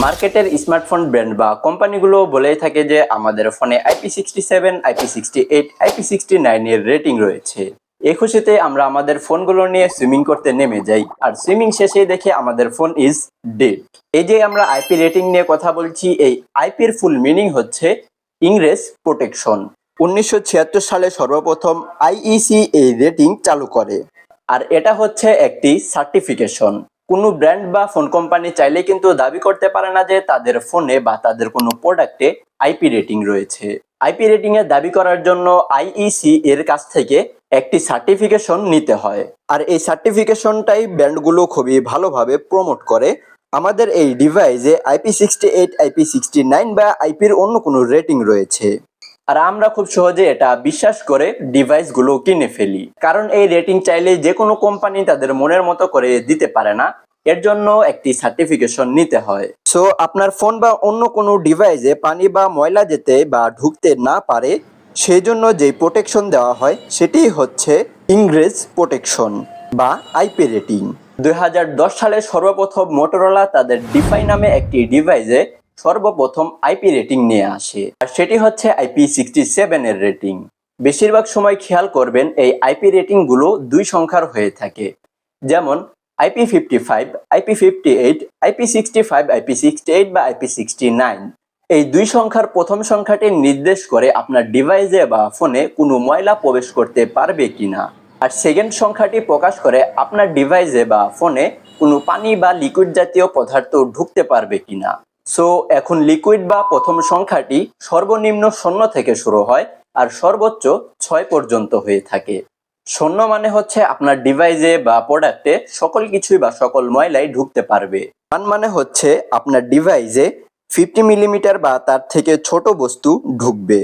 মার্কেটের smartphone brand বা কোম্পানিগুলো বলেই থাকে যে আমাদের ফোনে IP sixty seven IP sixty eight IP sixty nine এর রেটিং রয়েছে। এই খুশিতে আমরা আমাদের ফোনগুলো নিয়ে সুইমিং করতে নেমে যাই আর সুইমিং শেষে দেখে আমাদের ফোন ইজ ডেড। এই যে আমরা আইপি রেটিং নিয়ে কথা বলছি, এই আইপির ফুল মিনিং হচ্ছে ইংরেজ প্রোটেকশন। উনিশশো ছিয়াত্তর সালে সর্বপ্রথম আইইসি এই রেটিং চালু করে। আর এটা হচ্ছে একটি সার্টিফিকেশন। কোনো ব্র্যান্ড বা ফোন কোম্পানি চাইলে কিন্তু দাবি করতে পারে না যে তাদের ফোনে বা তাদের কোনো প্রোডাক্টে আইপি রেটিং রয়েছে। আইপি রেটিং এর দাবি করার জন্য আইইসি এর কাছ থেকে একটি সার্টিফিকেশন নিতে হয়। আর এই সার্টিফিকেশনটাই ব্র্যান্ডগুলো খুবই ভালোভাবে প্রমোট করে। আমাদের এই ডিভাইসে IP sixty eight IP sixty nine বা আইপির অন্য কোনো রেটিং রয়েছে। আর আমরা খুব সহজে এটা বিশ্বাস করে ডিভাইসগুলো কিনে ফেলি। কারণ এই রেটিং চাইলে যে কোনো কোম্পানি তাদের মনের মতো করে দিতে পারে না। এর জন্য একটি সার্টিফিকেশন নিতে হয়। সো আপনার ফোন বা অন্য কোনো ডিভাইসে পানি বা ময়লা যেতে বা ঢুকতে না পারে সেই জন্য যে প্রোটেকশন দেওয়া হয়, সেটি হচ্ছে ইংরেজ প্রোটেকশন বা আইপি রেটিং দুই হাজার দশ সালে সর্বপ্রথম মোটরোলা তাদের ডিফাই নামে একটি ডিভাইসে সর্বপ্রথম আইপি রেটিং নিয়ে আসে। আর সেটি হচ্ছে আইপি সিক্সটি সেভেনের রেটিং বেশিরভাগ সময় খেয়াল করবেন, এই আইপি রেটিংগুলো দুই সংখ্যার হয়ে থাকে। যেমন IP fifty five IP fifty eight IP sixty five IP sixty eight বা আইপি সিক্সটি নাইন এই দুই সংখ্যার প্রথম সংখ্যাটি নির্দেশ করে আপনার ডিভাইসে বা ফোনে কোনো ময়লা প্রবেশ করতে পারবে কিনা। আর সেকেন্ড সংখ্যাটি প্রকাশ করে আপনার ডিভাইসে বা ফোনে কোনো পানি বা লিকুইড জাতীয় পদার্থ ঢুকতে পারবে কিনা। সো এখন লিকুইড বা প্রথম সংখ্যাটি সর্বনিম্ন শূন্য থেকে শুরু হয় আর সর্বোচ্চ ছয় পর্যন্ত হয়ে থাকে। শূন্য মানে হচ্ছে আপনার ডিভাইসে বা প্রোডাক্টে সকল কিছুই বা সকল ময়লাই ঢুকতে পারবে। মান মানে হচ্ছে আপনার ডিভাইসে ফিফটি মিলিমিটার বা তার থেকে ছোট বস্তু ঢুকবে।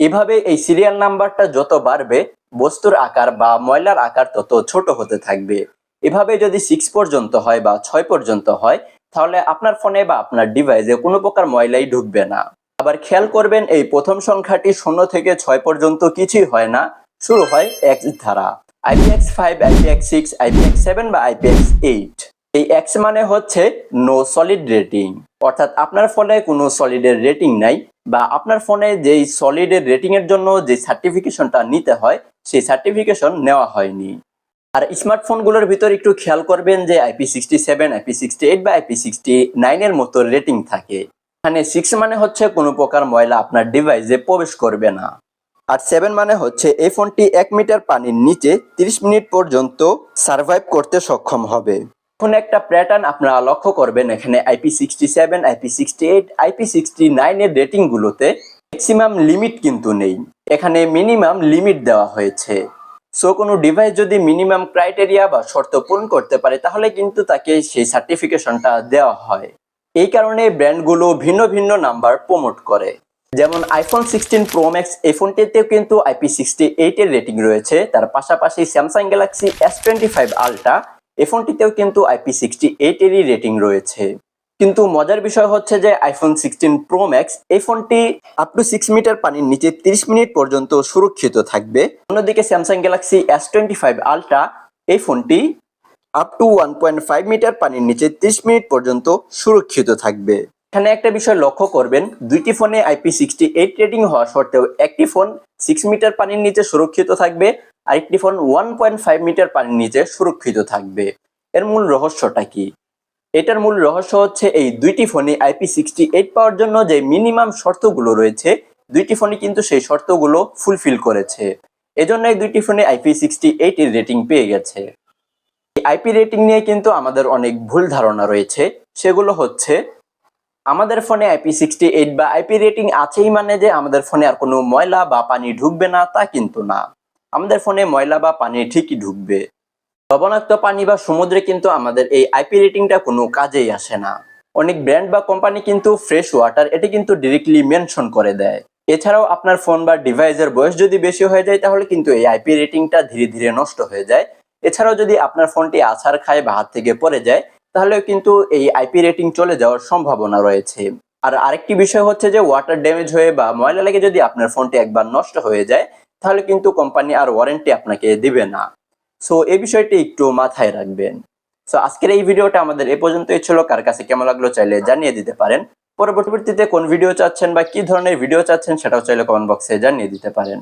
এভাবে এই সিরিয়াল নাম্বারটা যত বাড়বে, বস্তুর আকার বা ময়লার আকার তত ছোট হতে থাকবে। এভাবে যদি সিক্স পর্যন্ত হয় বা ছয় পর্যন্ত হয়, তাহলে আপনার ফোনে বা আপনার ডিভাইসে কোনো প্রকার ময়লাই ঢুকবে না। আবার খেয়াল করবেন, এই প্রথম সংখ্যাটি শূন্য থেকে ছয় পর্যন্ত কিছুই হয় না। শুরু হয় এক্স ধারা IPX five IPX six IPX seven বা আইপিএক্স এইট এই এক্স মানে হচ্ছে নো সলিড রেটিং অর্থাৎ আপনার ফোনে কোনো সলিডের রেটিং নাই বা আপনার ফোনে যেই সলিডের রেটিংয়ের জন্য যে সার্টিফিকেশনটা নিতে হয়, সেই সার্টিফিকেশন নেওয়া হয়নি। আর স্মার্টফোনগুলোর ভিতর একটু খেয়াল করবেন যে IP sixty seven IP sixty eight বা আইপি সিক্সটি নাইনের মতো রেটিং থাকে। এখানে সিক্স মানে হচ্ছে কোনো প্রকার ময়লা আপনার ডিভাইসে প্রবেশ করবে না। আর সেভেন মানে হচ্ছে এই ফোনটি এক মিটার পানির নিচে তিরিশ মিনিট পর্যন্ত সার্ভাইভ করতে সক্ষম হবে। এখন একটা প্যাটার্ন আপনারা লক্ষ্য করবেন, এখানে IP sixty seven IP sixty eight IP sixty নাইনের রেটিংগুলোতে ম্যাক্সিমাম লিমিট কিন্তু নেই। এখানে মিনিমাম লিমিট দেওয়া হয়েছে। সো কোনো ডিভাইস যদি মিনিমাম ক্রাইটেরিয়া বা শর্ত পূরণ করতে পারে, তাহলে কিন্তু তাকে সেই সার্টিফিকেশনটা দেওয়া হয়। এই কারণে ব্র্যান্ডগুলো ভিন্ন ভিন্ন নাম্বার প্রমোট করে। যেমন আইফোন সিক্সটিন প্রো ম্যাক্স এই ফোনটিতেও কিন্তু আইপি সিক্সটি এইটের রেটিং রয়েছে। তার পাশাপাশি Samsung Galaxy S twenty five Ultra এই ফোনটিতেও কিন্তু আইপি সিক্সটি এইটেরই রেটিং রয়েছে। কিন্তু মজার বিষয় হচ্ছে যে আইফোন সিক্সটিন প্রো ম্যাক্স এই ফোনটি আপ টু সিক্স মিটার পানির নিচে তিরিশ মিনিট পর্যন্ত সুরক্ষিত থাকবে। অন্যদিকে Samsung Galaxy S twenty five Ultra এই ফোনটি up to one point five metre পানির নিচে তিরিশ মিনিট পর্যন্ত সুরক্ষিত থাকবে। এখানে একটা বিষয় লক্ষ্য করবেন, দুইটি ফোনে আইপি সিক্সটি এইট রেটিং হওয়া সত্ত্বেও একটি ফোন সিক্স মিটার পানির নিচে সুরক্ষিত থাকবে, আরেকটি phone one point five metre পানির নিচে সুরক্ষিত থাকবে। এর মূল রহস্যটা কি? এটার মূল রহস্য হচ্ছে এই দুইটি ফোনে আইপি সিক্সটি এইট পাওয়ার জন্য যে মিনিমাম শর্তগুলো রয়েছে, দুইটি ফোনই কিন্তু সেই শর্তগুলো ফুলফিল করেছে। এজন্য এই দুইটি ফোনে আইপি সিক্সটি এইট এর রেটিং পেয়ে গেছে। আইপি রেটিং নিয়ে কিন্তু আমাদের অনেক ভুল ধারণা রয়েছে, সেগুলো হচ্ছে আমাদের ফোনে আইপি সিক্সটি এইট বা আইপি রেটিং আছেই মানে যে আমাদের ফোনে আর কোনো ময়লা বা পানি ঢুকবে না, তা কিন্তু না। আমাদের ফোনে ময়লা বা পানি ঠিকই ঢুকবে। লবণাক্ত পানি বা সমুদ্রে কিন্তু আমাদের এই আইপি রেটিংটা কোনো কাজেই আসে না। অনেক ব্র্যান্ড বা কোম্পানি কিন্তু ফ্রেশ ওয়াটার এটি কিন্তু ডিরেক্টলি মেনশন করে দেয়। এছাড়াও আপনার ফোন বা ডিভাইসের বয়স যদি বেশি হয়ে যায়, তাহলে কিন্তু এই আইপি রেটিংটা ধীরে ধীরে নষ্ট হয়ে যায়। এছাড়াও যদি আপনার ফোনটি আছাড় খায় বা হাত থেকে পড়ে যায় তাহলে কিন্তু এই আইপি রেটিং চলে যাওয়ার সম্ভাবনা রয়েছে। আর আরেকটি বিষয় হচ্ছে যে ওয়াটার ড্যামেজ হয়ে বা ময়লা লেগে যদি আপনার ফোনটি একবার নষ্ট হয়ে যায়, তাহলে কিন্তু কোম্পানি আর ওয়ারেন্টি আপনাকে দিবে না। সো এই বিষয়টি একটু মাথায় রাখবেন। সো আজকের এই ভিডিওটা আমাদের এ পর্যন্তই ছিল। কার কাছে কেমন লাগল চাইলে জানিয়ে দিতে পারেন। পরবর্তীতে কোন ভিডিও চাচ্ছেন বা কি ধরনের ভিডিও চাচ্ছেন সেটাও চাইলে কমেন্ট বক্সে জানিয়ে দিতে পারেন।